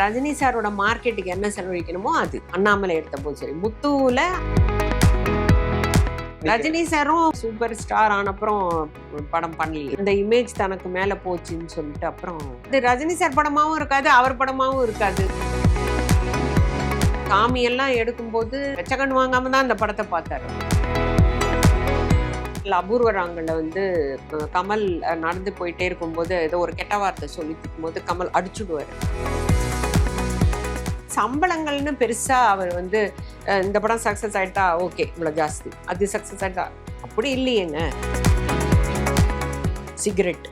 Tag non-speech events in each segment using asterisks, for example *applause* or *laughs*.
ரஜினி சாரோட மார்க்கெட்டுக்கு என்ன செலவழிக்கணுமோ அது. அண்ணாமலை எடுத்த போது சரி. முத்துவில் ரஜினி சாரும் சூப்பர் ஸ்டார் ஆனப்புறம் படம் பண்ணல இந்த இமேஜ் தனக்கு மேல போச்சுன்னு சொல்லிட்டு அப்புறம் இது ரஜினி சார் படமாவும் இருக்காது அவர் படமாவும் இருக்காது. சாமி எல்லாம் எடுக்கும்போது வெச்சக்கண் வாங்காம தான் அந்த படத்தை பார்த்தாரு. அபூர்வராங்கல வந்து கமல் நடந்து போயிட்டே இருக்கும்போது ஏதோ ஒரு கெட்ட வார்த்தை சொல்லிட்டு போது கமல் அடிச்சுடுவாரு. சம்பளங்கள்னு பெருசா அவர் வந்து இந்த படம் சக்சஸ் ஆயிட்டா ஓகே இவ்வளவு ஜாஸ்தி. அது சக்சஸ் ஆயிட்டா அப்படி இல்லையேங்க சிகரெட்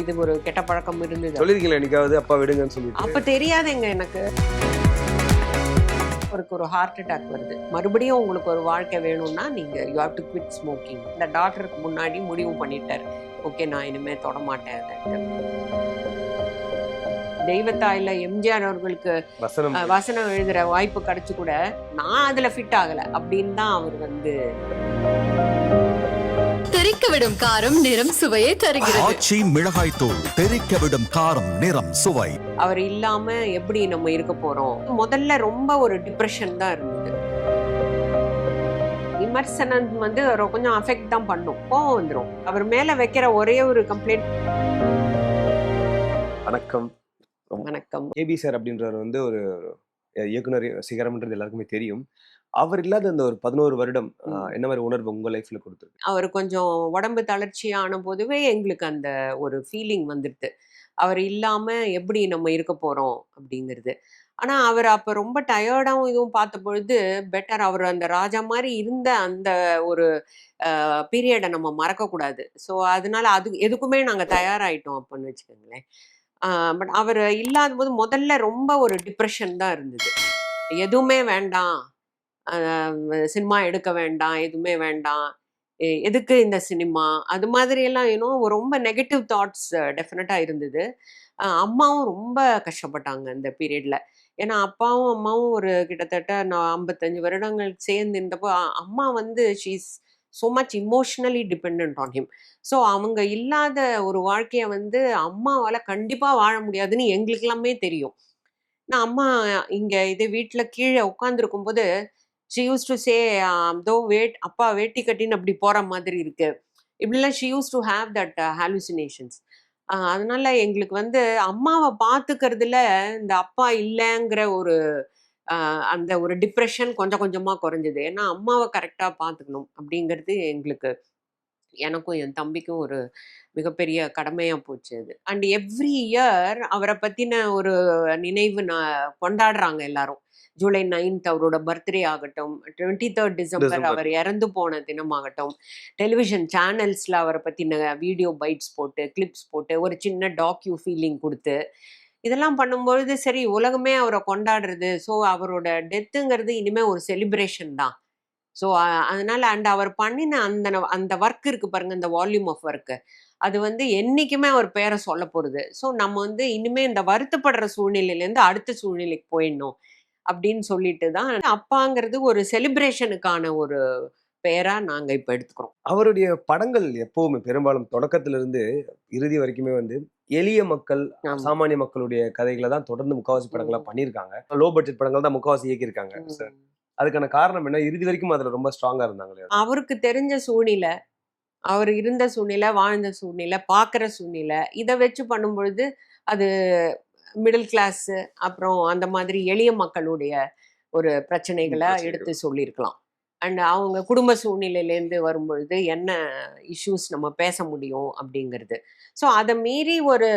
இது ஒரு கெட்ட பழக்கம் இருந்தது. சொல்லிருக்கீங்களா என்னைக்காவது அப்பா விடுங்கன்னு சொல்லிட்டு. அப்ப தெரியாதுங்க எனக்கு. அவருக்கு ஒரு ஹார்ட் அட்டாக் வருது. மறுபடியும் உங்களுக்கு ஒரு வாழ்க்கை வேணும்னா நீங்க you have to quit smoking இந்த டாக்டருக்கு முன்னாடி முடிவு பண்ணிட்டார். ஓகே நான் இனிமே தொட மாட்டேன் அதை தெய்வத்தாயில எம்ஜிஆர் அவர்களுக்கு வசனம். எழுதுற வாய்ப்பு கிடைச்சு கூட நான் அதுல ஃபிட் ஆகல அப்படின்னு தான் அவர் வந்து தெறிக்க விடும் காரம் நிறம் சுவையை தருகிறது. ஆச்சி மிளகாய் தூள் தெறிக்க விடும் காரம் நிறம் சுவை. அவர் இல்லாம எப்படி நம்ம இருக்க போறோம்? முதல்ல ரொம்ப ஒரு டிப்ரெஷன் தான் இருந்தது. விமர்சனம் வந்து அவரை கொஞ்சம் அஃபெக்ட் தான் பண்ணும். கோவம் வந்துடும் அவர் மேல வைக்கிற ஒரே ஒரு கம்ப்ளைண்ட் வணக்கம். வணக்கம். ஏபி சார் அப்படின்றவர் வந்து ஒரு இயக்குனர் சிகரம்ன்றது எல்லாருக்குமே தெரியும். அவர் இல்லாத அந்த ஒரு பதினோரு வருடம். என்ன மாதிரி உணர்வு உங்க லைஃப்ல கொடுத்துருக்கு? அவர் கொஞ்சம் உடம்பு தளர்ச்சியான போதுவே எங்களுக்கு அந்த ஒரு ஃபீலிங் வந்துடுது அவர் இல்லாம எப்படி நம்ம இருக்க போறோம் அப்படிங்கிறது. ஆனா அவர் அப்ப ரொம்ப டயர்டாவும் இதுவும் பார்த்த பொழுது பெட்டர் அவர் அந்த ராஜா மாதிரி இருந்த அந்த ஒரு பீரியடை நம்ம மறக்க கூடாது ஸோ அதனால அது எதுக்குமே நாங்க தயாராயிட்டோம் அப்படின்னு வச்சுக்கோங்களேன். பட் அவர் இல்லாத போது முதல்ல ரொம்ப ஒரு டிப்ரெஷன் தான் இருந்தது. எதுவுமே வேண்டாம். சினிமா எடுக்க வேண்டாம். எதுவுமே வேண்டாம். எ- எதுக்கு இந்த சினிமா? அது மாதிரி எல்லாம் ஏன்னோ ரொம்ப நெகட்டிவ் தாட்ஸ் டெஃபினட்டாக இருந்தது. அம்மாவும் ரொம்ப கஷ்டப்பட்டாங்க அந்த பீரியடில் ஏன்னா அப்பாவும் அம்மாவும் ஒரு கிட்டத்தட்ட நான் ஐம்பத்தஞ்சு வருடங்கள் சேர்ந்து இருந்தப்போ அம்மா வந்து she's so much emotionally depend on him so அவங்க இல்லாத ஒரு வாழ்க்கையை வந்து அம்மாவால் கண்டிப்பாக வாழ முடியாதுன்னு எங்களுக்கு எல்லாமே தெரியும். நான் அம்மா இங்க இது வீட்டில் கீழே உட்காந்துருக்கும் போது she use to say um, தோ வேட் அப்பா வேட்டி கட்டின்னு அப்படி போற மாதிரி இருக்கு. இப்படிலாம் she used to have that hallucinations அதனால எங்களுக்கு வந்து அம்மாவை பார்த்துக்கிறதுல இந்த அப்பா இல்லைங்கிற ஒரு அந்த ஒரு டிப்ரெஷன் கொஞ்சம் கொஞ்சமா குறைஞ்சது. ஏன்னா அம்மாவை கரெக்டா பார்த்துக்கணும் அப்படிங்கிறது எங்களுக்கு எனக்கும் என் தம்பிக்கும் ஒரு மிகப்பெரிய கடமையா போச்சு அது. அண்ட் எவ்ரி இயர் அவரை பத்தின ஒரு நினைவு நான் கொண்டாடுறாங்க எல்லாரும். ஜூலை நைன்த் அவரோட பர்த்டே ஆகட்டும் டுவெண்ட்டி தேர்ட் டிசம்பர். அவர் இறந்து போன தினமாகட்டும் டெலிவிஷன் சேனல்ஸ்ல அவரை பத்தின வீடியோ பைட்ஸ் போட்டு கிளிப்ஸ் போட்டு ஒரு சின்ன டாக்யூ ஃபீலிங் கொடுத்து இதெல்லாம் பண்ணும்பொழுது சரி உலகமே அவரை கொண்டாடுறது. ஸோ அவரோட டெத்துங்கிறது இனிமே ஒரு செலிப்ரேஷன் தான். ஸோ அதனால அண்ட் அவர் பண்ணின அந்த ந- அந்த ஒர்க் இருக்கு பாருங்க இந்த வால்யூம் ஆஃப் ஒர்க்கு. அது வந்து என்றைக்குமே அவர் பேரை சொல்ல போகிறது ஸோ நம்ம வந்து இனிமே இந்த வருத்தப்படுற சூழ்நிலையிலேருந்து அடுத்த சூழ்நிலைக்கு போயிடணும் அப்படின்னு சொல்லிட்டு தான் அப்பாங்கிறது ஒரு செலிப்ரேஷனுக்கான ஒரு பேரா நாங்க இப்ப எடுத்துக்கிறோம். அவருடைய படங்கள் எப்பவுமே பெரும்பாலும் தொடக்கத்திலிருந்து இறுதி வரைக்குமே வந்து எளிய மக்கள். சாமானிய மக்களுடைய கதைகளை தான் தொடர்ந்து முக்காவாசி படங்களா. பண்ணியிருக்காங்க லோ பட்ஜெட் படங்கள் தான் முக்காவாசி இயக்கியிருக்காங்க சார் அதுக்கான காரணம் என்ன இறுதி வரைக்கும் அதுல ரொம்ப ஸ்ட்ராங்கா இருந்தாங்களே அவருக்கு தெரிஞ்ச சூழ்நிலை அவர் இருந்த சூழ்நிலை வாழ்ந்த சூழ்நிலை பார்க்குற சூழ்நிலை இதை வச்சு பண்ணும்பொழுது அது மிடில் கிளாஸ் அப்புறம் அந்த மாதிரி எளிய மக்களுடைய ஒரு பிரச்சனைகள். எடுத்து சொல்லியிருக்கலாம் அண்ட் அவங்க குடும்ப சூழ்நிலையிலேருந்து வரும்பொழுது என்ன இஷ்யூஸ் நம்ம பேச முடியும் அப்படிங்கிறது. ஸோ அதை மீறி ஒரு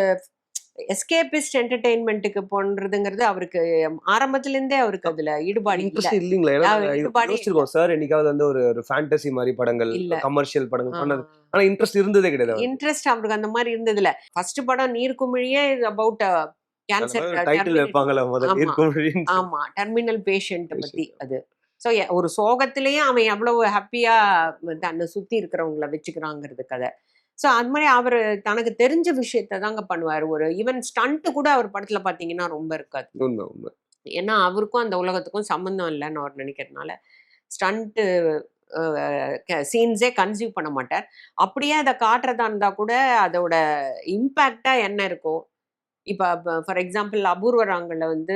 எஸ்கேபிஸ்ட் என்டர்டெயின்மெண்ட்டுக்கு போன்றதுங்கிறது அவருக்கு ஆரம்பத்துல இருந்தே அவருக்கு அதுல ஈடுபாடு இல்லைங்களா? ஈடுபாடே சார் என்னைக்காவது வந்து ஒரு ஒரு ஃபேண்டசி மாதிரி படங்கள் இல்ல. கமர்ஷியல் படங்கள் பண்ணது. ஆனா இன்ட்ரெஸ்ட் இருந்ததே கிடையாது. இன்ட்ரெஸ்ட் அவருக்கு அந்த மாதிரி இருந்ததுல ஃபர்ஸ்ட் படம் நீர்க்குமிழியே அபவுட் கேன்சர் டைட்டில் வைப்பாங்கல்ல முதல்ல ஆமா. டெர்மினல் பேஷண்ட் பத்தி. அது. ஸோ ஒரு சோகத்திலேயே அவன் எவ்வளவு ஹாப்பியா தன்னை சுத்தி இருக்கிறவங்கள வச்சுக்கிறாங்கிறது கதை. ஸோ அது மாதிரி அவர் தனக்கு தெரிஞ்ச விஷயத்த தாங்க பண்ணுவார். ஒரு ஈவன் ஸ்டண்ட் கூட அவர் படத்துல பாத்தீங்கன்னா ரொம்ப இருக்காது. உண்மை உண்மை. ஏன்னா அவருக்கும் அந்த உலகத்துக்கும் சம்மந்தம் இல்லைன்னு அவர் நினைக்கிறதுனால ஸ்டண்ட்டு சீன்ஸே கன்சியூவ் பண்ண மாட்டார். அப்படியே அதை காட்டுறதா இருந்தா கூட அதோட இம்பேக்டா என்ன இருக்கோ இப்போ ஃபார் எக்ஸாம்பிள் அபூர்வ வந்து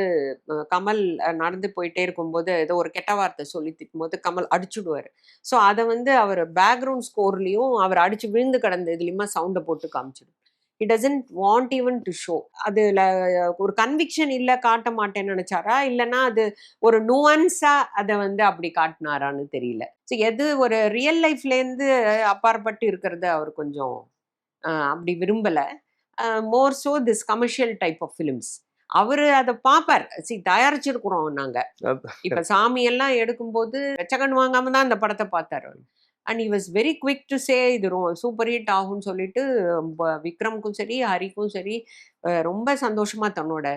கமல் நடந்து போயிட்டே இருக்கும்போது ஏதோ ஒரு கெட்ட வார்த்தை சொல்லி போது கமல் அடிச்சுடுவார். ஸோ அதை வந்து அவர் பேக்ரவுண்ட் ஸ்கோர்லேயும் அவர் அடிச்சு விழுந்து கிடந்த இதுலேயுமா சவுண்டை போட்டு காமிச்சிடும். It doesn't want even to show அதில் ஒரு கன்விக்ஷன் இல்லை காட்ட மாட்டேன்னு நினச்சாரா? இல்லைன்னா அது ஒரு நுவன்ஸாக அதை வந்து அப்படி காட்டினாரான்னு தெரியல. ஸோ எது ஒரு ரியல் லைஃப்லேருந்து அப்பாற்பட்டு இருக்கிறத அவர் கொஞ்சம் அப்படி விரும்பலை. More so this commercial type of films அவர் அதை பார்ப்பார் சி தயாரிச்சிருக்கிறோம் நாங்கள் இப்போ சாமி எல்லாம் எடுக்கும்போது செகண்ட் வாங்காம தான் அந்த படத்தை பார்த்தாரு and he was very quick to say இது சூப்பர் ஹிட் ஆகும்னு சொல்லிட்டு விக்ரமுக்கும் சரி ஹரிக்கும் சரி ரொம்ப சந்தோஷமா தன்னோட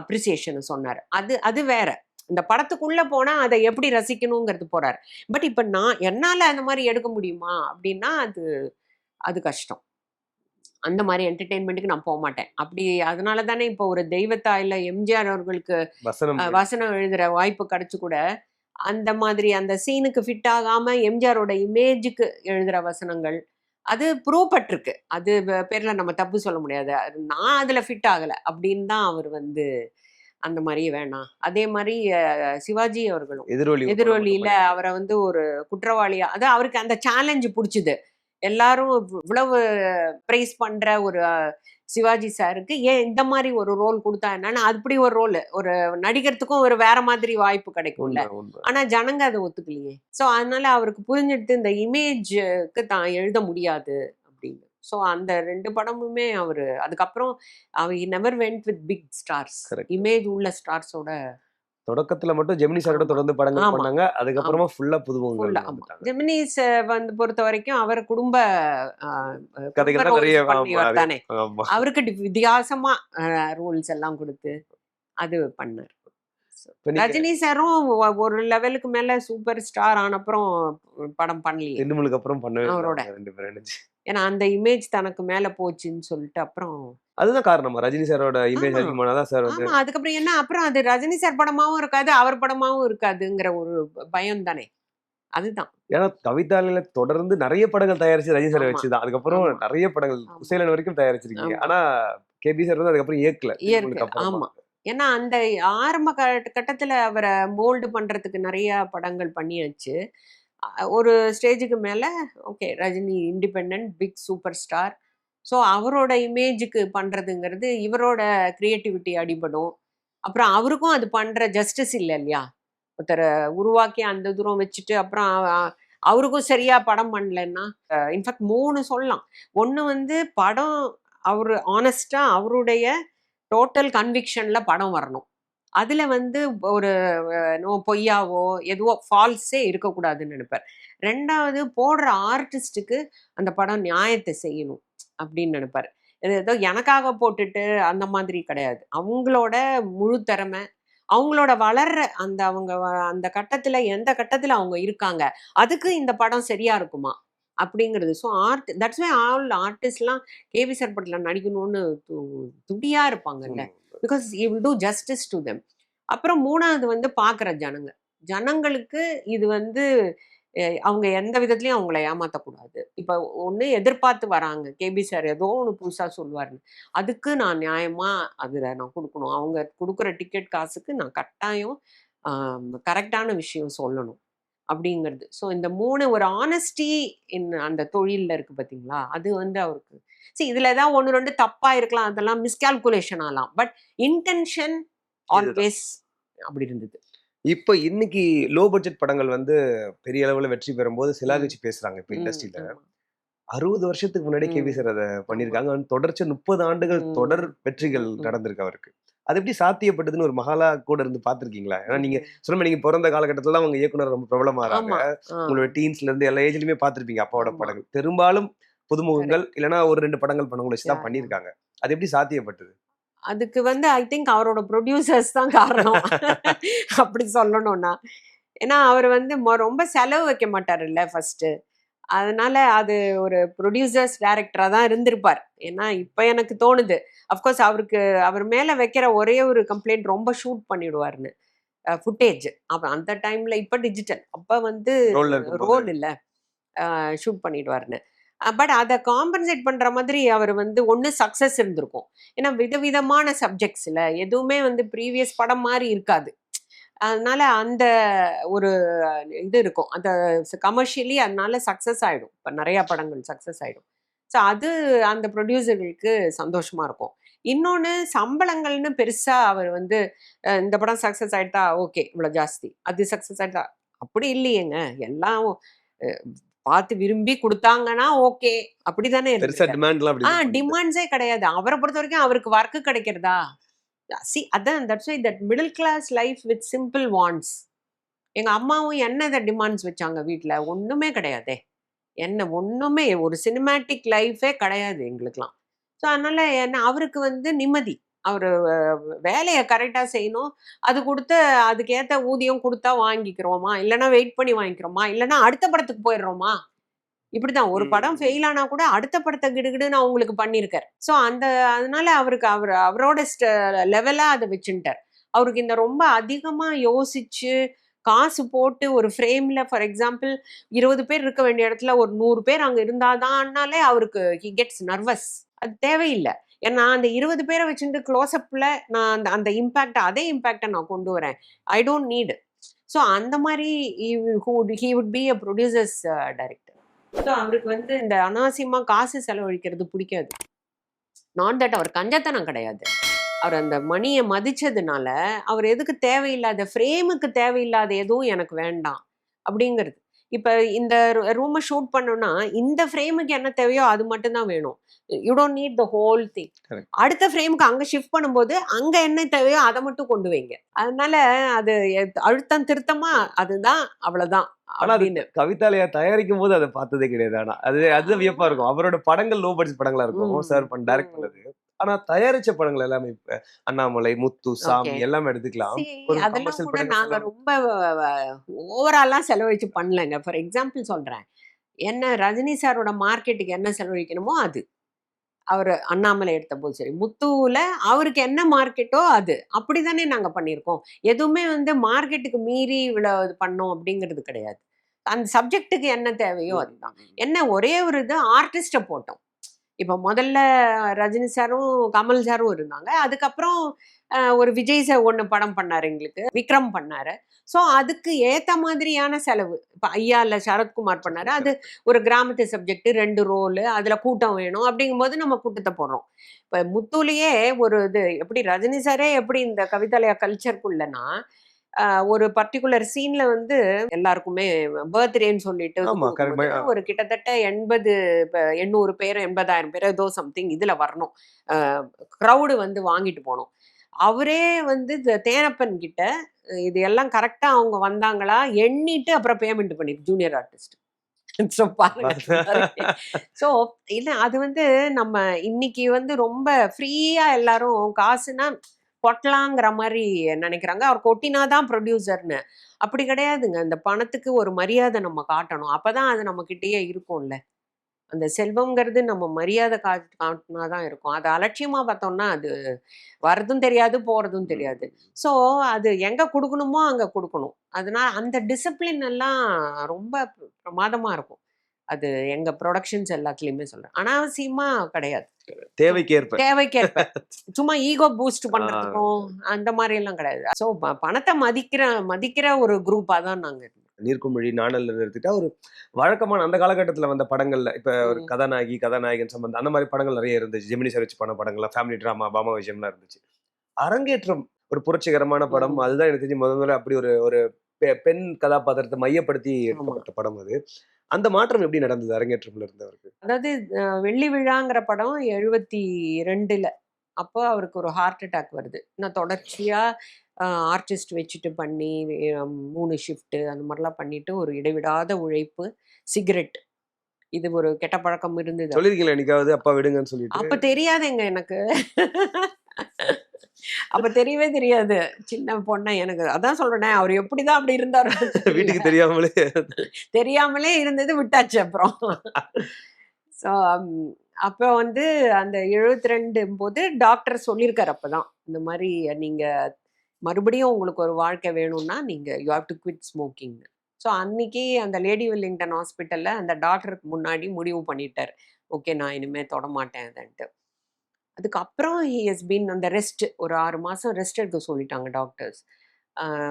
அப்ரிசியேஷனை சொன்னார். அது அது வேற. இந்த படத்துக்குள்ள போனா அதை எப்படி ரசிக்கணுங்கிறது போறாரு. பட் இப்ப நான் என்னால அந்த மாதிரி எடுக்க முடியுமா அப்படின்னா அது அது கஷ்டம். அந்த மாதிரி என்டர்டெயின்மெண்ட்டுக்கு நான் போக மாட்டேன். அப்படி அதனால தானே இப்போ ஒரு தெய்வத்தாயில எம்ஜிஆர் அவர்களுக்கு வசனம் எழுதுற வாய்ப்பு கிடைச்சு கூட அந்த மாதிரி அந்த சீனுக்கு ஃபிட் ஆகாம எம்ஜிஆரோட இமேஜுக்கு எழுதுற வசனங்கள் அது ப்ரூவ் பட்டிருக்கு. அது பேர்ல நம்ம தப்பு சொல்ல முடியாது. நான் அதுல ஃபிட் ஆகல அப்படின்னு தான் அவர் வந்து அந்த மாதிரி வேணாம் அதே மாதிரி சிவாஜி அவர்களும். எதிரொலி எதிரொலியில அவரை வந்து ஒரு குற்றவாளியா அது அவருக்கு அந்த சேலஞ்சு பிடிச்சிது. எல்லாரும் இவ்- இவ்வளவு பிரைஸ் பண்ற ஒரு சிவாஜி சாருக்கு ஏன் இந்த மாதிரி ஒரு ரோல் கொடுத்தா என்னன்னா அப்படி ஒரு ரோல் ஒரு நடிகர்த்துக்கும் ஒரு வேற மாதிரி வாய்ப்பு கிடைக்கும்ல. ஆனா ஜனங்க அதை ஒத்துக்கலையே சோ அதனால அவருக்கு புரிஞ்சுட்டு இந்த இமேஜ்க்கு தான் எழுத முடியாது அப்படின்னு ஸோ அந்த ரெண்டு படமுமே அவரு அதுக்கப்புறம் அவர் never went with big stars. Image உள்ள ஸ்டார்ஸோட தொடக்கத்துல மட்டும் ஜெமினி சாரோட. தொடர்ந்து படங்கள். பண்ணாங்க. அதுக்கப்புறமா ஃபுல்லா. வந்துட்டாங்க. ஜெமினிஸ் வந்து பொறுத்த வரைக்கும் அவர் குடும்ப கதைகள் தான் அவருக்கு வித்தியாசமா ரூல்ஸ் எல்லாம் கொடுத்து அது பண்ணார். ரஜினி சாரும் ஒரு லெவலுக்கு மேல சூப்பர் ஸ்டார் ஆனப்புறம் படம் பண்ணலையே. தென்னுமலுக்கு அப்புறம் பண்ணவே அவரோட. ஏன்னா அந்த இமேஜ் தனக்கு மேல போச்சுன்னு சொல்லிட்டு அப்புறம் அதுதான் காரணமா ரஜினி சாரோட இமேஜ். அதிகமானதான் சார் வந்து அதுக்கப்புறம் என்ன அப்புறம் அது ரஜினி சார் படமாவும் இருக்காது அவர் படமாவும் இருக்காதுங்கிற ஒரு பயம் தானே அதுதான் ஏன்னா கவிதாலையில தொடர்ந்து நிறைய படங்கள் தயாரிச்சு ரஜினி சார். வச்சுதான் அதுக்கப்புறம். நிறைய படங்கள். குசேலன் வரைக்கும் தயாரிச்சிருக்கீங்க. ஆனா கேபி சார் வந்து அதுக்கப்புறம் அப்புறமா. ஆமா ஏன்னா அந்த ஆரம்ப கட்ட- கட்டத்துல அவரை மோல்டு பண்றதுக்கு நிறைய படங்கள் பண்ணியாச்சு ஒரு ஸ்டேஜுக்கு மேலே okay Rajini independent big super star so அவரோட இமேஜுக்கு பண்ணுறதுங்கிறது இவரோட க்ரியேட்டிவிட்டி அடிபடும். அப்புறம் அவருக்கும் அது பண்ணுற ஜஸ்டிஸ் இல்லை இல்லையா? ஒருத்தரை உருவாக்கி அந்த தூரம் வச்சுட்டு அப்புறம் அவருக்கும் சரியா படம் பண்ணலன்னா இன்ஃபேக்ட் மூணு சொல்லலாம். ஒன்று வந்து படம் அவர் ஆனஸ்டா அவருடைய டோட்டல் கன்விக்ஷனில் படம் வரணும். அதுல வந்து ஒரு நோ பொய்யாவோ எதுவோ ஃபால்ஸே இருக்கக்கூடாதுன்னு நினைப்பார் ரெண்டாவது போடுற ஆர்டிஸ்ட்டுக்கு அந்த படம் நியாயத்தை செய்யணும் அப்படின்னு நினைப்பார். ஏதோ எனக்காக போட்டுட்டு அந்த மாதிரி கிடையாது. அவங்களோட முழு திறமை அவங்களோட வளர்ற அந்த அவங்க அந்த கட்டத்தில் எந்த கட்டத்தில் அவங்க இருக்காங்க அதுக்கு இந்த படம் சரியா இருக்குமா அப்படிங்கிறது. So art that's why all ஆர்டிஸ்ட்லாம் KV sir படத்தில் நடிக்கணும்னு து- துடியா இருப்பாங்கல்ல. Because you will do justice to them அப்புறம் மூணாவது வந்து பார்க்குற ஜனங்க. ஜனங்களுக்கு இது வந்து அவங்க எந்த விதத்துலையும் அவங்கள ஏமாற்றக்கூடாது இப்போ ஒன்று எதிர்பார்த்து வராங்க. கேபி சார் ஏதோ ஒன்று புதுசாக சொல்லுவாருன்னு. அதுக்கு நான் நியாயமாக அதில் நான் கொடுக்கணும். அவங்க கொடுக்குற டிக்கெட் காசுக்கு நான் கட்டாயம் கரெக்டான விஷயம் சொல்லணும். அப்படிங்கிறது. ஸோ இந்த மூணு ஒரு ஆனஸ்டி இன் அந்த தொழிலில் இருக்கு பார்த்தீங்களா? அது வந்து அவருக்கு. சரி இதில் ஏதாவது ஒன்று ரெண்டு தப்பாக இருக்கலாம் அதெல்லாம் மிஸ்கால்குலேஷன் ஆகலாம். பட் இன்டென்ஷன் ஆல்வேஸ் அப்படி இருந்தது. இப்ப இன்னைக்கு லோ பட்ஜெட் படங்கள் வந்து பெரிய அளவுல வெற்றி பெறும்போது சிலாகிச்சு பேசுறாங்க இப்ப இண்டஸ்ட்ரியில. அறுபது வருஷத்துக்கு முன்னாடி கேவி. சார் அதை பண்ணிருக்காங்க தொடர்ச்சி முப்பது ஆண்டுகள். தொடர் வெற்றிகள். நடந்திருக்கு அவருக்கு. அது எப்படி சாத்தியப்பட்டதுன்னு ஒரு மகாலா கூட இருந்து பாத்திருக்கீங்களா ஏன்னா நீங்க சொன்ன நீங்க பிறந்த காலகட்டத்துல அவங்க இயக்குனர் ரொம்ப பிரபலமாறாங்க. ஆமா. ஆ. உங்களோட டீன்ஸ்ல இருந்து எல்லா ஏஜ்லயுமே பார்த்திருப்பீங்க அப்பாவோட. படங்கள். பெரும்பாலும் புதுமுகங்கள் இல்லைன்னா ஒரு ரெண்டு படங்கள் படங்களை வச்சு தான். பண்ணியிருக்காங்க. அது எப்படி சாத்தியப்பட்டது? அதுக்கு வந்து ஐ திங்க் அவரோட ப்ரொடியூசர்ஸ் தான் காரணம். *laughs* அப்படி சொல்லணும்னா. ஏன்னா அவர் வந்து ரொம்ப செலவு வைக்க மாட்டாருல்ல ஃபர்ஸ்ட் அதனால அது ஒரு ப்ரொடியூசர்ஸ் டைரக்டரா தான் இருந்திருப்பார். ஏன்னா இப்போ எனக்கு தோணுது. அஃப்கோர்ஸ் அவருக்கு அவர் மேல வைக்கிற ஒரே ஒரு கம்ப்ளைண்ட் ரொம்ப ஷூட் பண்ணிடுவாருன்னு. ஃபுட்டேஜ் அப்ப அந்த டைம்ல இப்ப டிஜிட்டல் அப்ப வந்து ரோல் இல்ல. ஷூட் பண்ணிடுவாருன்னு. பட் அதை காம்பன்சேட் பண்ற மாதிரி அவர் வந்து ஒண்ணு சக்சஸ் இருந்திருக்கும். ஏன்னா விதவிதமான சப்ஜெக்ட்ஸ்ல எதுவுமே வந்து ப்ரீவியஸ் படம் மாதிரி இருக்காது. அதனால அந்த ஒரு இது இருக்கும். அந்த கமர்ஷியலி அதனால சக்சஸ் ஆயிடும். இப்போ நிறைய படங்கள் சக்சஸ் ஆயிடும். ஸோ அது அந்த ப்ரொடியூசர்களுக்கு சந்தோஷமா இருக்கும். இன்னொன்று சம்பளங்கள்னு பெருசா அவர் வந்து இந்த படம் சக்சஸ் ஆயிட்டா ஓகே இவ்வளோ ஜாஸ்தி. அது சக்சஸ் ஆயிட்டா அப்படி இல்லையேங்க. எல்லாம் பார்த்து விரும்பி கொடுத்தாங்கன்னா ஓகே. அப்படிதானே இருக்கு டிமாண்ட்ஸே கிடையாது. அவரை பொறுத்த வரைக்கும் அவருக்கு ஒர்க்கு கிடைக்கிறதா? சி அதான் that's why that middle class life with simple wants எங்கள் அம்மாவும் என்ன இதை டிமாண்ட்ஸ் வச்சாங்க வீட்டில் ஒன்றுமே கிடையாதே. என்ன ஒன்றுமே ஒரு சினிமேட்டிக் லைஃபே கிடையாது எங்களுக்குலாம் ஸோ அதனால் என்ன அவருக்கு வந்து நிம்மதி. அவர் வேலையை கரெக்டாக செய்யணும். அது கொடுத்து அதுக்கேற்ற ஊதியம் கொடுத்தா வாங்கிக்கிறோமா? இல்லைன்னா வெயிட் பண்ணி வாங்கிக்கிறோமா? இல்லைன்னா அடுத்த படத்துக்கு போயிடுறோமா? இப்படிதான் ஒரு படம். ஃபெயில் ஆனா கூட அடுத்த படத்தை கிடுகிடுன்னு அவங்களுக்கு பண்ணியிருக்காரு. ஸோ அந்த அதனால அவருக்கு அவர் அவரோட லெவலா அதை வச்சுட்டார் அவருக்கு இந்த ரொம்ப அதிகமா யோசிச்சு காசு போட்டு ஒரு ஃப்ரேம்ல ஃபார் எக்ஸாம்பிள் இருபது பேர் இருக்க வேண்டிய இடத்துல ஒரு நூறு பேர் அங்க இருந்தாதான்னாலே அவருக்கு ஹி கெட்ஸ் நர்வஸ் அது தேவையில்லை. ஏன்னா அந்த இருபது பேரை வச்சுட்டு க்ளோஸ்அப்ல நான் அந்த அந்த இம்பாக்ட் அதே இம்பாக்டை நான் கொண்டு வரேன். ஐ டோன்ட் நீட் ஸோ அந்த மாதிரி he would be a producers director so அவருக்கு வந்து இந்த அனாவசியமா காசு செலவழிக்கிறது பிடிக்காது. நாட் தட் அவர் கஞ்சத்தனம் கிடையாது. அவர் அந்த மணியை மதிச்சதுனால அவர் எதுக்கு தேவையில்லாத ஃப்ரேமுக்கு தேவையில்லாத எதுவும் எனக்கு வேண்டாம் அப்படிங்கிறது. இப்போ இந்த ரூமை ஷூட் பண்ணோம்னா இந்த ஃப்ரேமுக்கு என்ன தேவையோ அது மட்டும்தான் வேணும். You don't need the whole thing. அடுத்த ஃப்ரேமுக்கு அங்கே ஷிஃப்ட் பண்ணும்போது அங்கே என்ன தேவையோ அதை மட்டும் கொண்டு வைங்க. அதனால அது அழுத்தம் திருத்தமா அதுதான் அப்படின்னு. கவிதாலயா தயாரிக்கும் போது அதை பார்த்ததே கிடையாது. ஆனா அது அது வியப்பா இருக்கும். அவரோட படங்கள் லோ பட்ஜெட் படங்களா இருக்கும். Sir direct. பண்ணது. ஆனா தயாரிச்ச படங்கள் எல்லாமே அண்ணாமலை முத்து சாமி. எல்லாமே எடுத்துக்கலாம். நாங்க ரொம்ப ஓவராலாம் செலவழிச்சு பண்ணலங்க. ஃபார் எக்ஸாம்பிள் சொல்றேன். என்ன ரஜினி சாரோட மார்க்கெட்டுக்கு என்ன செலவழிக்கணுமோ அது. அவர் அண்ணாமலை எடுத்த போது சரி. முத்துவில் அவருக்கு என்ன மார்க்கெட்டோ அது. அப்படிதானே நாங்க பண்ணியிருக்கோம். எதுவுமே வந்து மார்க்கெட்டுக்கு மீறி இவ்வளோ இது பண்ணோம் அப்படிங்கிறது கிடையாது. அந்த சப்ஜெக்ட்டுக்கு என்ன தேவையோ அதுதான். என்ன ஒரே ஒரு இது ஆர்டிஸ்ட்டை போட்டோம். இப்போ முதல்ல ரஜினி சாரும் கமல் சாரும் இருந்தாங்க. அதுக்கப்புறம் ஒரு விஜய் சார் ஒன்று படம் பண்ணாரு எங்களுக்கு. விக்ரம் பண்ணாரு. ஸோ அதுக்கு ஏத்த மாதிரியான செலவு. இப்போ ஐயா இல்லை சரத்குமார் பண்ணாரு. அது ஒரு கிராமத்து சப்ஜெக்ட் ரெண்டு ரோலு அதில் கூட்டம் வேணும் அப்படிங்கும்போது நம்ம கூட்டத்தை போடுறோம். இப்போ முத்துலேயே ஒரு இது எப்படி ரஜினி சாரே எப்படி இந்த கவிதாலயா கல்ச்சருக்குள்ளனா ஒரு பர்டிகுலர் சீன்ல வந்து எல்லாருக்குமே பர்த்டேன்னு சொல்லிட்டு ஒரு கிட்டத்தட்ட எண்பது எண்ணூறு பேர் எண்பதாயிரம் பேர் ஏதோ சம்திங் இதுல வரணும். க்ரௌடு வந்து வாங்கிட்டு போனோம் அவரே வந்து தேனப்பன் கிட்ட இது எல்லாம் கரெக்டா அவங்க வந்தாங்களா எண்ணிட்டு அப்புறம் பேமெண்ட் பண்ணி ஜூனியர் ஆர்டிஸ்ட் ஸோ இல்லை அது வந்து நம்ம இன்னைக்கு வந்து ரொம்ப ஃப்ரீயா எல்லாரும் காசுனா கொட்டலாங்கிற மாதிரி நினைக்கிறாங்க. அவர் கொட்டினாதான் ப்ரொடியூசர்னு அப்படி கிடையாதுங்க. அந்த பணத்துக்கு ஒரு மரியாதை நம்ம காட்டணும். அப்பதான் அது நம்ம கிட்டேயே இருக்கும்ல. அந்த செல்வம்ங்கிறது நம்ம மரியாதை காட்டு காட்டினா தான் இருக்கும். அதை அலட்சியமா பார்த்தோம்னா அது வரதும் தெரியாது போறதும் தெரியாது. ஸோ அது எங்க கொடுக்கணுமோ அங்க கொடுக்கணும். அதனால அந்த டிசிப்ளின் எல்லாம் ரொம்ப பிர- பிரமாதமா இருக்கும். அது எங்க ப்ரொடக்ஷன்ஸ் எல்லாத்துலயுமே சொல்றேன். அனாவசியமா கிடையாது. தேவைக்கேற்ப. தேவைக்கேற்ப. *laughs* சும்மா ஈகோ பூஸ்ட் பண்றதுக்கும் அந்த மாதிரி எல்லாம் கிடையாது ஸோ பணத்தை மதிக்கிற மதிக்கிற ஒரு குரூப்பா தான் நாங்க இருக்கோம். நீர்க்குமிழி நாணல் எடுத்துட்டா ஒரு வழக்கமான அந்த காலகட்டத்துல வந்த படங்கள்ல இப்ப ஒரு. கதாநாயகி கதாநாயகன் சம்பந்தம் அந்த மாதிரி படங்கள் நிறைய இருந்துச்சு. ஜெமினி சார் வச்சு பண்ண படங்கள்லாம் ஃபேமிலி ட்ராமா பாமா விஷயம்லாம் இருந்துச்சு. அரங்கேற்றம் ஒரு புரட்சிகரமான படம். அதுதான் எனக்கு தெரிஞ்சு முதல் முறை அப்படி ஒரு ஒரு பெண் கதாபாத்திரத்தை மையப்படுத்தி எடுக்கப்பட்ட படம் அது. அந்த மாற்றம் எப்படி நடந்தது? அரங்கேற்றம்ல இருந்தவருக்கு அதாவது வெள்ளி விழாங்கிற படம் எழுபத்தி ரெண்டுல அப்போ அவருக்கு ஒரு ஹார்ட் அட்டாக் வருது. நான் தொடர்ச்சியா ஆர்டிஸ்ட் வச்சுட்டு பண்ணி மூணு ஷிஃப்ட் அந்த மாதிரிலாம் பண்ணிட்டு ஒரு இடைவிடாத உழைப்பு சிகரெட் இது ஒரு கெட்ட பழக்கம் இருந்தது. சொல்லிருக்கீங்களா என்னைக்காவது அப்பா விடுங்கன்னு சொல்லிட்டு. அப்ப தெரியாதுங்க எனக்கு. அப்ப தெரியவே தெரியாது. சின்ன பொண்ணா எனக்கு அதான் சொல்றேனே அவர் எப்படிதான் அப்படி இருந்தாரு வீட்டுக்கு தெரியாமலே. தெரியாமலே இருந்தது விட்டாச்சு அப்புறம். ஸோ அப்போ வந்து அந்த எழுபத்தி ரெண்டு போது டாக்டர் சொல்லியிருக்காரு அப்பதான். இந்த மாதிரி நீங்க மறுபடியும் உங்களுக்கு ஒரு வாழ்க்கை வேணும்னா நீங்க you have to quit smoking so அன்னைக்கு அந்த லேடி வெல்லிங்டன் ஹாஸ்பிட்டல்ல அந்த டாக்டருக்கு முன்னாடி முடிவு பண்ணிட்டார். ஓகே நான் இனிமே தொட மாட்டேன் அதன்ட்டு. அதுக்கப்புறம் ஹி ஹஸ் பீன் அந்த ரெஸ்ட் ஒரு ஆறு மாதம் ரெஸ்ட் எடுக்க சொல்லிட்டாங்க டாக்டர்ஸ்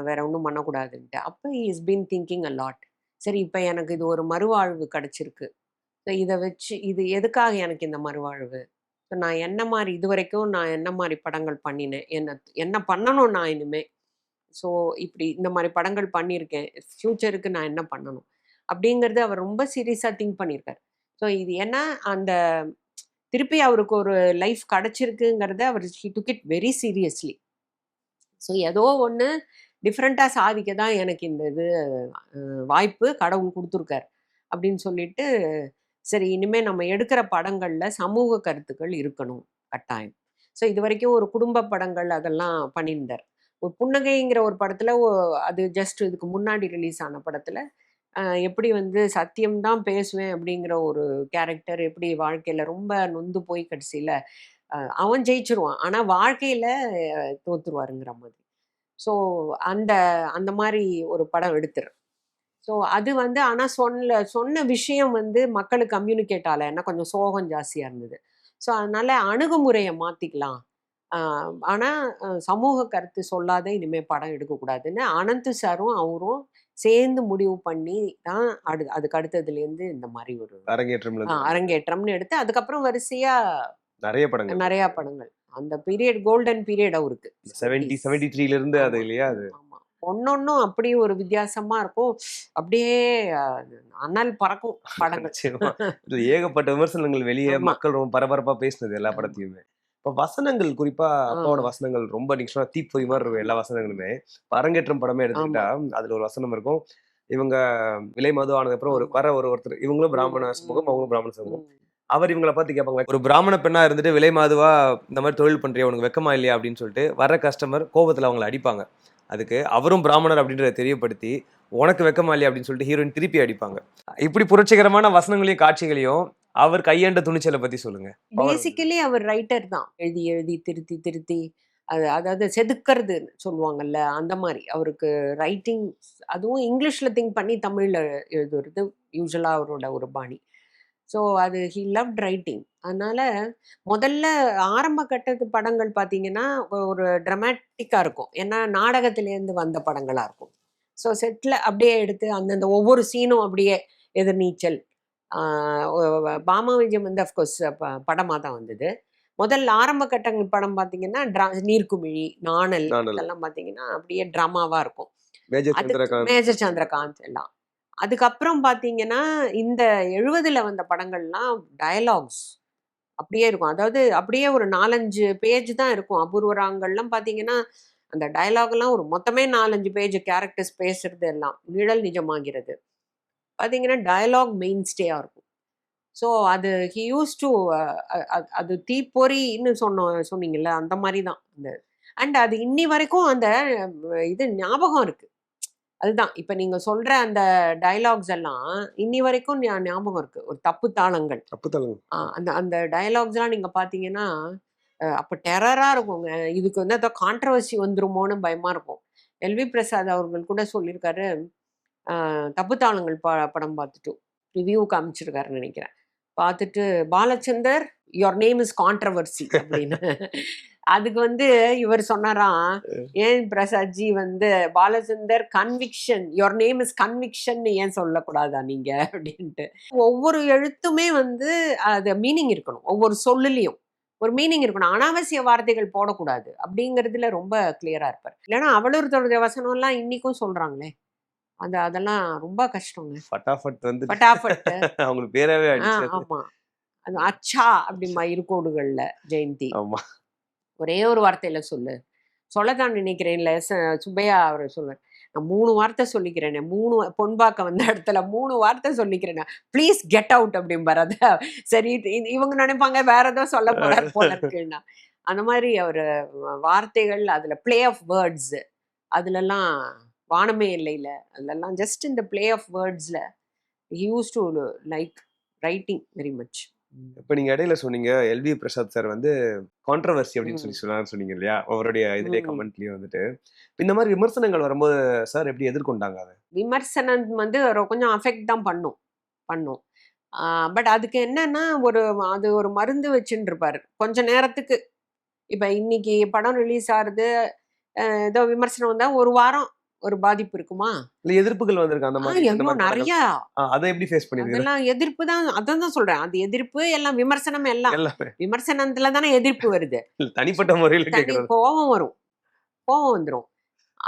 வேற ஒன்றும் பண்ணக்கூடாதுன்ட்டு. அப்போ he is been thinking a lot சரி இப்போ எனக்கு இது ஒரு மறுவாழ்வு கிடச்சிருக்கு. ஸோ இதை வச்சு இது எதுக்காக எனக்கு இந்த மறுவாழ்வு? ஸோ நான் என்ன மாதிரி இது வரைக்கும் நான் என்ன மாதிரி படங்கள் பண்ணினேன்? என்ன என்ன பண்ணணும் நான் இனிமே? ஸோ இப்படி இந்த மாதிரி படங்கள் பண்ணியிருக்கேன். ஃப்யூச்சருக்கு நான் என்ன பண்ணணும்? அப்படிங்கிறது அவர் ரொம்ப சீரியஸாக திங்க் பண்ணியிருக்கார். ஸோ இது ஏன்னா அந்த திருப்பி அவருக்கு ஒரு லைஃப் கிடச்சிருக்குங்கிறத அவர் he took it very seriously so ஏதோ ஒன்று டிஃப்ரெண்ட்டாக சாதிக்க தான் எனக்கு இந்த இது வாய்ப்பு கடவுள் கொடுத்துருக்கார். அப்படின்னு சொல்லிட்டு சரி இனிமேல் நம்ம எடுக்கிற படங்களில் சமூக கருத்துக்கள் இருக்கணும் கட்டாயம். ஸோ இது வரைக்கும் ஒரு குடும்ப படங்கள் அதெல்லாம் பண்ணியிருந்தார். ஒரு புன்னகைங்கிற ஒரு படத்தில் அது ஜஸ்ட் இதுக்கு முன்னாடி ரிலீஸ் ஆன படத்தில் எப்படி வந்து சத்தியம்தான் பேசுவேன் அப்படிங்கிற ஒரு கேரக்டர் எப்படி வாழ்க்கையில் ரொம்ப நொந்து போய் கடைசியில் அவன் ஜெயிச்சிருவான். ஆனால் வாழ்க்கையில் தோத்துருவாருங்கிற மாதிரி. ஸோ அந்த அந்த மாதிரி ஒரு படம் எடுத்துரு ஸோ அது வந்து ஆனால் சொன்ன சொன்ன விஷயம் வந்து மக்களுக்கு கம்யூனிகேட் ஆகலை. ஏன்னா கொஞ்சம் சோகம் ஜாஸ்தியாக இருந்தது. ஸோ அதனால் அணுகுமுறையை மாற்றிக்கலாம் ஆனால் சமூக கருத்து சொல்லாத இனிமேல் படம் எடுக்கக்கூடாதுன்னு அனந்த் சாரும் அவரும் சேர்ந்து முடிவு பண்ணி தான் அடு அதுக்கு அடுத்ததுலேருந்து இந்த மாதிரி ஒரு இருந்து அரங்கேற்றம்னு எடுத்து அதுக்கப்புறம் வரிசையா நிறைய படங்கள். நிறைய படங்கள். அந்த பீரியட் கோல்டன் பீரியட் அவருக்கு. செவன்டி செவன்டி த்ரீல இருந்து அது இல்லையா அது? ஒன்னொன்னும் அப்படி ஒரு வித்தியாசமா இருக்கும். அப்படியே அனல் பறக்கும் படங்கள். ஏகப்பட்ட விமர்சனங்கள் வெளியே. மக்கள் ரொம்ப பரபரப்பா பேசினது எல்லா. படத்தையுமே. இப்ப வசனங்கள் குறிப்பா அப்பாவோட வசனங்கள் ரொம்ப நீங்க சொன்ன தீப்பொறி மாதிரி இருக்கும் எல்லா வசனங்களுமே. அரங்கேற்றம் படமே எடுத்துக்கிட்டா அதுல ஒரு வசனம் இருக்கும். இவங்க விலை மது ஆனதுக்கு அப்புறம் ஒரு. வர ஒரு ஒருத்தர் இவங்களும் பிராமண சமூகம் அவங்களும் பிராமண சமூகம். அவர் இவங்கள பார்த்து கேட்பாங்க ஒரு பிராமண பெண்ணா இருந்துட்டு விலை மாதுவா இந்த மாதிரி தொழில் பண்றியா? உனக்கு வெக்கமா இல்லையா? அப்படின்னு சொல்லிட்டு வர கஸ்டமர் கோபத்துல அவங்கள அடிப்பாங்க. அதுக்கு அவரும் பிராமணர் அப்படின்றத தெரியப்படுத்தி உனக்கு வெக்கமா இல்லையா? அப்படின்னு சொல்லிட்டு ஹீரோயின் திருப்பி அடிப்பாங்க. இப்படி புரட்சிகரமான வசனங்களையும் காட்சிகளையும் அவர் கையாண்ட துணிச்சலை பத்தி சொல்லுங்க. பேசிக்கலி அவர் ரைட்டர் தான். எழுதி எழுதி திருத்தி திருத்தி அது அதாவது செதுக்கிறது சொல்லுவாங்கல்ல அந்த மாதிரி. அவருக்கு ரைட்டிங் அதுவும் இங்கிலீஷ்ல திங்க் பண்ணி தமிழ்ல எழுதுறது யூஸ்வலாக அவரோட ஒரு பாணி. ஸோ அது ஹி லவ் ரைட்டிங் அதனால முதல்ல ஆரம்ப கட்டத்து படங்கள் பார்த்தீங்கன்னா ஒரு ட்ரமாட்டிக்காக இருக்கும். ஏன்னா நாடகத்திலேருந்து வந்த படங்களாக இருக்கும். ஸோ செட்டில் அப்படியே எடுத்து அந்தந்த ஒவ்வொரு சீனும் அப்படியே எதிர்நீச்சல் ஆஹ் ஒ- ஒ- பாமா விஜயம் வந்து அஃப்கோர்ஸ் படமாக தான் வந்தது. முதல்ல ஆரம்ப கட்டங்கள் படம் பார்த்தீங்கன்னா ட்ரா நீர்க்குமிழி நாணல். இதெல்லாம் பார்த்தீங்கன்னா அப்படியே ட்ராமாவாக இருக்கும். மேஜர் அதுக்கு சந்திரகாந்த். மேஜர் சந்திரகாந்த் எல்லாம். அதுக்கப்புறம் பார்த்தீங்கன்னா இந்த எழுபதுல வந்த படங்கள்லாம் டயலாக்ஸ் அப்படியே இருக்கும். அதாவது அப்படியே ஒரு நாலஞ்சு பேஜ் தான் இருக்கும். அபூர்வராங்கள்லாம் பார்த்தீங்கன்னா அந்த டயலாக்லாம் ஒரு மொத்தமே நாலஞ்சு பேஜ் கேரக்டர்ஸ் பேசுறது எல்லாம் நிழல் நிஜமாகிறது. பார்த்தீங்கன்னா டயலாக் மெயின் ஸ்டேயாக இருக்கும். ஸோ அது ஹி யூஸ் டு அது தீப்பொறின்னு சொன்ன சொன்னீங்கல்ல அந்த மாதிரி தான். அந்த அண்ட் அது இன்னி வரைக்கும் அந்த இது ஞாபகம் இருக்கு. அதுதான் இப்ப நீங்க சொல்ற அந்த டயலாக்ஸ் எல்லாம் இன்னி வரைக்கும் ஞாபகம் இருக்கு. ஒரு தப்பு தாளங்கள். தப்பு தலங்க ஆ, அந்த அந்த டயலாக்ஸ்லாம் நீங்க பாத்தீங்கன்னா அஹ், அப்ப டெரரா இருக்குங்க. இதுக்கு வந்து ஏதோ கான்ட்ரவர்சி வந்துருமோன்னு பயமா இருக்கும். எல்வி பிரசாத் அவர்கள் கூட சொல்லியிருக்காரு தப்பு தாளங்கள் ப படம் பார்த்துட்டு ரிவ்யூ காமிச்சிருக்காருன்னு நினைக்கிறேன். பார்த்துட்டு Balachander your name is controversy அப்படின்னு. அதுக்கு வந்து இவர் சொன்னாராம் ஏன் பிரசாத்ஜி வந்து Balachander conviction your name is conviction ஏன் சொல்லக்கூடாதா நீங்க? அப்படின்ட்டு. ஒவ்வொரு எழுத்துமே வந்து அது மீனிங் இருக்கணும். ஒவ்வொரு சொல்லுலயும் ஒரு மீனிங் இருக்கணும். அனாவசிய வார்த்தைகள் போடக்கூடாது அப்படிங்கிறதுல ரொம்ப கிளியரா இருப்பார். இல்லைன்னா அவளூர் வசனம்லாம் இன்னைக்கும் சொல்றாங்களே. அந்த அதெல்லாம் ரொம்ப கஷ்டங்க. ஃபட்டாஃபட் வந்து பட்டாஃபட் *laughs* அவங்களுக்கு பேராவே ஆமா. அது அச்சா அப்படிமா இருக்கோடுகள்ல ஜெயந்தி. ஆமா. ஒரே ஒரு வார்த்தையில சொல்லு. சொல்லத்தான் நினைக்கிறேன்ல ச- சுப்பையா அவர் சொல்லுவார் நான் மூணு வார்த்தை சொல்லிக்கிறேனே. மூணு பொன்பாக்க வந்த இடத்துல மூணு வார்த்தை சொல்லிக்கிறேன். ப்ளீஸ் கெட் அவுட் அப்படிம்பார். அத சரி இவங்க நினைப்பாங்க. வேற ஏதோ சொல்ல போறாரு போல இருக்குன்னா. அந்த மாதிரி அவர் வார்த்தைகள் அதுல பிளே ஆஃப் வேர்ட்ஸ் அதுலலாம் வானமே இல்லைல. அதுலலாம் ஜஸ்ட் இந்த play of வேர்ட்ஸ்ல use to like writing very much இப்ப நீங்க இடையில சொன்னீங்க எல்வி பிரசாத் சார் வந்து கான்ட்ரவர்சி அப்படின்னு சொல்லி. சொன்னாங்க சொன்னீங்க இல்லையா? அவருடைய இதுலயே. கமெண்ட்லயே வந்துட்டு. இந்த மாதிரி விமர்சனங்கள் வரும்போது சார் எப்படி எதிர்கொண்டாங்க அதை? விமர்சனம் வந்து கொஞ்சம் அஃபெக்ட் தான் பண்ணும் பண்ணும். பட் அதுக்கு என்னன்னா ஒரு அது ஒரு மருந்து வச்சுட்டு இருப்பாரு கொஞ்ச நேரத்துக்கு. இப்ப இன்னைக்கு படம் ரிலீஸ் ஆகுது ஏதோ விமர்சனம் வந்தா ஒரு வாரம் ஒரு பாதிப்பு இருக்குமா? இல்ல எதிர்ப்புகள் வந்திருக்கு அந்த மாதிரி படங்கள். நிறைய அதை எப்படி ஃபேஸ் பண்ணிருக்கீங்க? அதெல்லாம் எதிர்ப்பு தான் அதான் தான் சொல்றேன். அது எதிர்ப்பு எல்லாம் விமர்சனம் எல்லாம். எல்லாமே. விமர்சனத்துல தானே எதிர்ப்பு வருது. தனிப்பட்ட முறையில கோபம் வரும். கோபம் வந்துடும்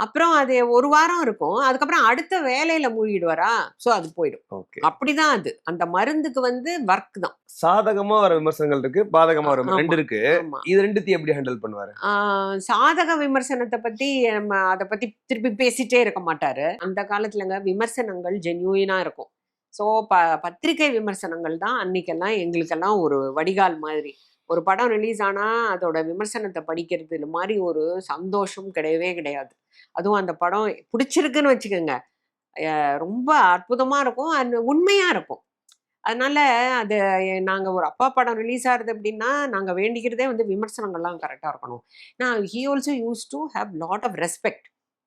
அப்புறம் அது ஒரு வாரம் இருக்கும். அதுக்கப்புறம் அடுத்த வேலையில மூழ்கிடுவாரா? சோ அது போயிடும். அப்படிதான் அது. அந்த மருந்துக்கு வந்து ஒர்க் தான். சாதகமா வர விமர்சனங்கள் இருக்கு பாதகமா வர. ரெண்டு இருக்கு. இது ரெண்டுத்தையும் எப்படி ஹேண்டில் பண்ணுவாரு? சாதக விமர்சனத்தை பத்தி நம்ம அதை பத்தி திருப்பி பேசிட்டே இருக்க மாட்டாரு. அந்த காலத்துலங்க விமர்சனங்கள் ஜென்யூனா இருக்கும். ஸோ ப பத்திரிகை விமர்சனங்கள் தான் அன்னைக்கெல்லாம் எங்களுக்கெல்லாம் ஒரு வடிகால் மாதிரி. ஒரு படம் ரிலீஸ் ஆனா அதோட விமர்சனத்தை படிக்கிறது மாதிரி ஒரு சந்தோஷம் கிடையவே கிடையாது. அதுவும் அந்த படம் பிடிச்சிருக்குன்னு வச்சுக்கோங்க. ரொம்ப அற்புதமாக இருக்கும். அது உண்மையாக இருக்கும். அதனால அது நாங்கள் ஒரு அப்பா படம் ரிலீஸ் ஆகுது அப்படின்னா நாங்கள் வேண்டிக்கிறதே வந்து விமர்சனங்கள்லாம் கரெக்டாக இருக்கணும். நான் he also used to have lot of respect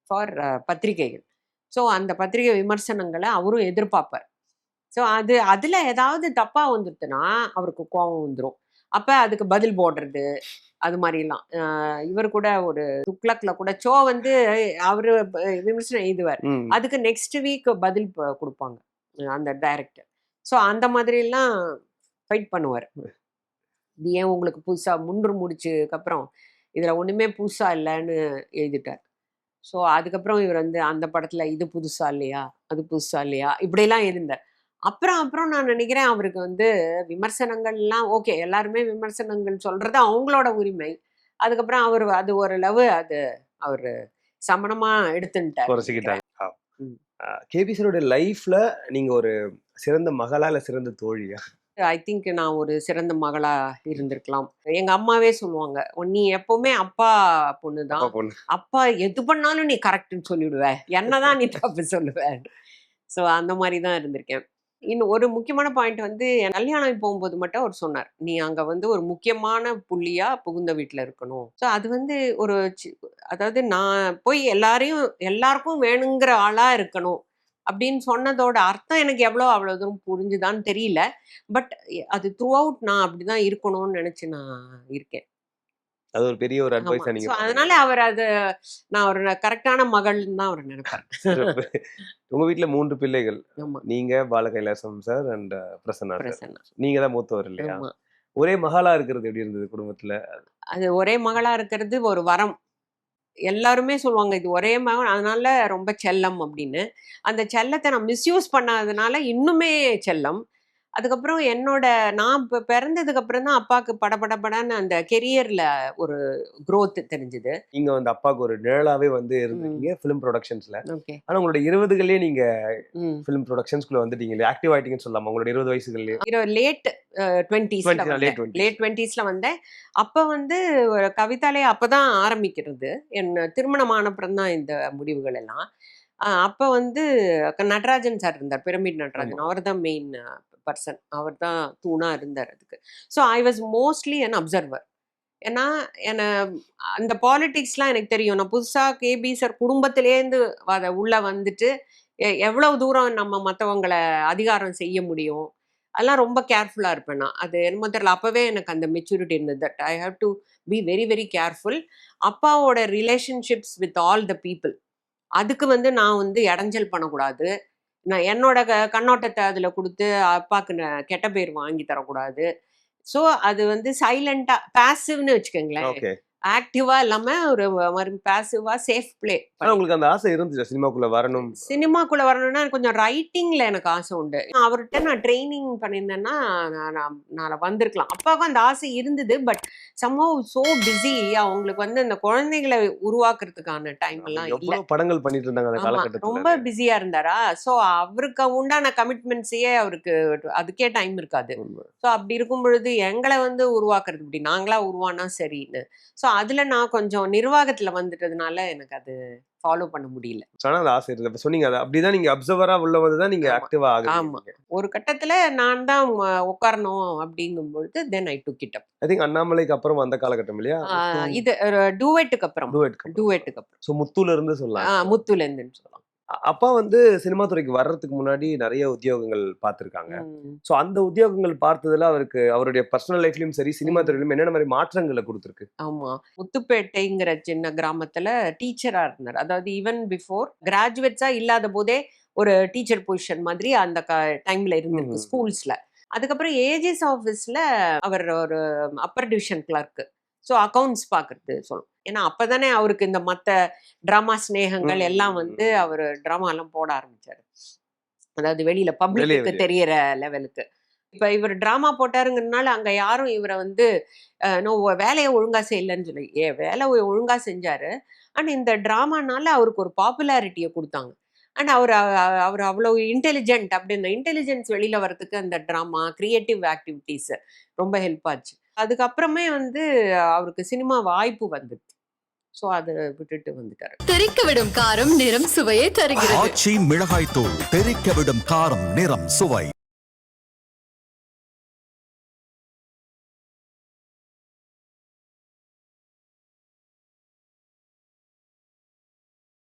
for பத்திரிகைகள். ஸோ அந்த பத்திரிகை விமர்சனங்களை அவரும் எதிர்பார்ப்பார். ஸோ அது அதில் ஏதாவது தப்பாக வந்துடுதுன்னா அவருக்கு கோபம் வந்துடும் அப்ப அதுக்கு பதில் போடுறது அது மாதிரிலாம். இவர் கூட ஒரு துக்ளக்ல கூட சோ வந்து அவரு விமர்சனம் எழுதுவார். அதுக்கு நெக்ஸ்ட் வீக் பதில் கொடுப்பாங்க அந்த டைரக்டர் ஸோ அந்த மாதிரிலாம் ஃபைட் பண்ணுவார். இது ஏன் உங்களுக்கு புதுசா முன்று முடிச்சதுக்கு அப்புறம் இதுல ஒண்ணுமே புதுசா இல்லைன்னு எழுதிட்டார். ஸோ அதுக்கப்புறம் இவர் வந்து அந்த படத்துல இது புதுசா இல்லையா அது புதுசா இல்லையா இப்படியெல்லாம் இருந்தார். அப்புறம் அப்புறம் நான் நினைக்கிறேன் அவருக்கு வந்து விமர்சனங்கள்லாம் ஓகே. எல்லாருமே விமர்சனங்கள் சொல்றது அவங்களோட உரிமை. அதுக்கப்புறம் அவர் அது ஒரு லவ் அது அவர் சமணமா எடுத்துட்டார் குறைச்சிக்கிட்டாங்க ம். கேபி சாரோட லைஃப்ல நீங்க ஒரு சிறந்த மகளா இல்ல சிறந்த தோழியா? ஐ திங்க் நான் ஒரு சிறந்த மகளா இருந்திருக்கலாம். எங்க அம்மாவே சொல்லுவாங்க நீ எப்பவுமே அப்பா பொண்ணுதான் அப்பா எது பண்ணாலும் நீ கரெக்ட்னு சொல்லிவிடுவ என்னதான் நீ தப்பு சொல்லுவ. ஸோ அந்த மாதிரி தான் இருந்திருக்கேன். இன்னும் ஒரு முக்கியமான பாயிண்ட் வந்து என் கல்யாணம் போகும்போது மட்டும் அவர் சொன்னார். நீ அங்க வந்து ஒரு முக்கியமான புள்ளியா புகுந்த வீட்டில் இருக்கணும். ஸோ அது வந்து ஒரு சி- அதாவது நான் போய் எல்லாரையும் எல்லாருக்கும் வேணுங்கிற ஆளா இருக்கணும் அப்படின்னு சொன்னதோட அர்த்தம் எனக்கு எவ்வளோ அவ்வளோ தூரம் புரிஞ்சுதான்னு தெரியல. பட் அது த்ரூ அவுட் நான் அப்படிதான் இருக்கணும்னு நினச்சி நான் இருக்கேன். அது ஒரு பெரிய ஒரு. அட்வைஸா நீங்க. அதனால அவர் அது நான் ஒரு கரெக்டான மகள்னு தான் அவர் நினைப்பார். உங்க வீட்ல மூன்று பிள்ளைகள். நீங்க பாலகைலாசம் சார் அண்ட் பிரசன்னா நீங்க தான் மூத்தவர் இல்லையா? ஒரே மகளா இருக்கிறது எப்படி இருந்தது குடும்பத்துல? அது ஒரே மகளா இருக்கிறது ஒரு வரம். எல்லாருமே சொல்லுவாங்க இது ஒரே மகன் அதனால ரொம்ப செல்லம் அப்படின்னு. அந்த செல்லத்தை நான் மிஸ்யூஸ் பண்ணாதனால இன்னுமே செல்லம். அதுக்கப்புறம் என்னோட நான் இப்போ பிறந்ததுக்கு அப்புறம் தான் அப்பாவுக்கு படபடபடன்னு அந்த கெரியர்ல ஒரு growth தெரிஞ்சுது. நீங்க வந்து அப்பாவுக்கு ஒரு நிழலாவே வந்து இருந்திருக்கீங்க ஃபிலிம் ப்ரொடக்ஷன்ஸ்ல ஆனா உங்களோட இருபதுகள்லயே நீங்க ஃபிலிம் ப்ரொடக்ஷன்ஸ்குள்ள வந்துட்டீங்க. ஆக்டிவ் ஆயிட்டீங்கன்னு சொல்லலாம்? உங்களோட இருபது வயசுகள்லயே. லேட் டுவெண்ட்டீஸ்ல 20 late 20s. லேட் டுவெண்ட்டீஸ்ல வந்தேன். அப்ப வந்து ஒரு கவிதாலய அப்பதான் ஆரம்பிக்கிறது. என் திருமணமான அப்புறம் தான் இந்த முடிவுகள் எல்லாம். அப்ப வந்து நடராஜன் சார் இருந்தார் பிரமிட் நடராஜன். அவர் தான் மெயின் பர்சன். அவர் தான் தூணாக இருந்தார் அதுக்கு. So I was mostly an observer ஏன்னா என்னை அந்த பாலிட்டிக்ஸ்லாம் எனக்கு தெரியும். நான் புதுசாக கேபி சார் குடும்பத்திலேருந்து அத உள்ளே வந்துட்டு எ- எவ்வளவு தூரம் நம்ம மற்றவங்களை அதிகாரம் செய்ய முடியும்? அதெல்லாம் ரொம்ப கேர்ஃபுல்லாக இருப்பேன் நான். அது என்னமோ தெரியல. அப்போவே எனக்கு அந்த மெச்சூரிட்டி இருந்தது. That I have to be very very careful அப்பாவோட relationships with all the people அதுக்கு வந்து நான் வந்து இடைஞ்சல் பண்ணக்கூடாது. நான் என்னோட க கண்ணோட்டத்தை அதில் கொடுத்து அப்பாவுக்கு நான் கெட்ட பேர் வாங்கி தரக்கூடாது. ஸோ அது வந்து சைலண்டாக பேசிவ்னு வச்சுக்கோங்களேன். ஆக்டிவா இல்லாம ஒரு மாதிரி பேசிவா சேஃப் பிளே உங்களுக்கு அந்த ஆசை இருந்துச்சு? சினிமாக்குள்ள வரணும். சினிமாக்குள்ள வரணும்னா கொஞ்சம் ரைட்டிங்ல எனக்கு ஆசை உண்டு. அவர்கிட்ட நான் ட்ரைனிங் பண்ணியிருந்தேன்னா நான் வந்திருக்கலாம். அப்பாவுக்கும் அந்த ஆசை இருந்தது பட் சம்மோ சோ பிஸி அவங்களுக்கு வந்து அந்த குழந்தைகளை உருவாக்குறதுக்கான டைம் எல்லாம் படங்கள் பண்ணிட்டு இருந்தாங்க ரொம்ப பிஸியா இருந்தாரா? சோ அவருக்கு உண்டான கமிட்மெண்ட்ஸையே அவருக்கு அதுக்கே டைம் இருக்காது. ஸோ அப்படி இருக்கும் பொழுது எங்களை வந்து உருவாக்குறது இப்படி நாங்களா உருவானா சரின்னு. ஸோ அதுல நான் கொஞ்சம் நிர்வாகத்துல வந்துட்டதுனால எனக்கு அது ஃபாலோ பண்ண முடியல. ஆனா அது ஆசை இருக்குது இப்ப சொன்னீங்க அது அப்படிதான் நீங்க அப்சர்வரா உள்ள வந்து தான் நீங்க ஆமா. ஆக்டிவா ஆமா. ஆகுங்க ஒரு கட்டத்துல நான் தான் உட்காரணும் அப்படிங்கும் பொழுது then I took it I think அண்ணாமலைக்கு அப்புறம் அந்த காலகட்டம் இல்லையா? இது டூவெட்டுக்கு அப்புறம். டூவேட் டூவெட்டுக்கு அப்புறம். ஸோ முத்துல இருந்து சொல்லலாம். ஆ, முத்துல இருந்துன்னு சொல்லலாம். அப்பா வந்து சினிமா துறைக்கு வர்றதுக்கு முன்னாடி நிறைய உத்தியோகங்கள் பார்த்திருக்காங்க. ஸோ அந்த உத்தியோகங்கள் பார்த்ததுல அவருக்கு அவருடைய பர்சனல் லைஃப்லயும் சரி சினிமா துறையிலும் என்னென்ன மாதிரி மாற்றங்களை கொடுத்துருக்கு? ஆமா. முத்துப்பேட்டைங்கிற சின்ன கிராமத்துல டீச்சரா இருந்தார். அதாவது ஈவன் பிஃபோர் கிராஜுவேட்ஸா இல்லாத போதே ஒரு டீச்சர் பொசிஷன் மாதிரி அந்த டைம்ல இருந்திருக்கு. ஸ்கூல்ஸ்ல அதுக்கப்புறம் ஏஜிஎஸ் ஆஃபீஸ்ல அவர் ஒரு upper division clerk so accounts பார்க்கறது சொல்லும். ஏன்னா அப்பதானே அவருக்கு இந்த மற்ற ட்ராமா ஸ்நேகங்கள் எல்லாம் வந்து. அவர் ட்ராமா எல்லாம் போட ஆரம்பிச்சாரு. அதாவது வெளியில பப்ளிக்கு. தெரியற லெவலுக்கு இப்ப இவர் டிராமா போட்டாருங்கிறதுனால அங்க யாரும் இவரை வந்து வேலையை ஒழுங்கா செய்யலன்னு சொல்லி ஏ வேலை ஒழுங்கா செஞ்சாரு. அண்ட் இந்த டிராமானால அவருக்கு ஒரு பாப்புலாரிட்டியை கொடுத்தாங்க. அண்ட் அவர் அவர் அவ்வளவு இன்டெலிஜென்ட் அப்படி இந்த இன்டெலிஜென்ஸ் வெளியில வரதுக்கு அந்த ட்ராமா கிரியேட்டிவ் ஆக்டிவிட்டீஸ் ரொம்ப ஹெல்ப் ஆச்சு. அதுக்கப்புறமே வந்து அவருக்கு சினிமா வாய்ப்பு வந்துச்சு ஸோ அதை விட்டுட்டு வந்துட்டாரு. தெறிக்க விடும் காரம் நிறம் சுவையை தருகிறது. ஆச்சி மிளகாய் தூள் தெறிக்க விடும் காரம் நிறம் சுவை.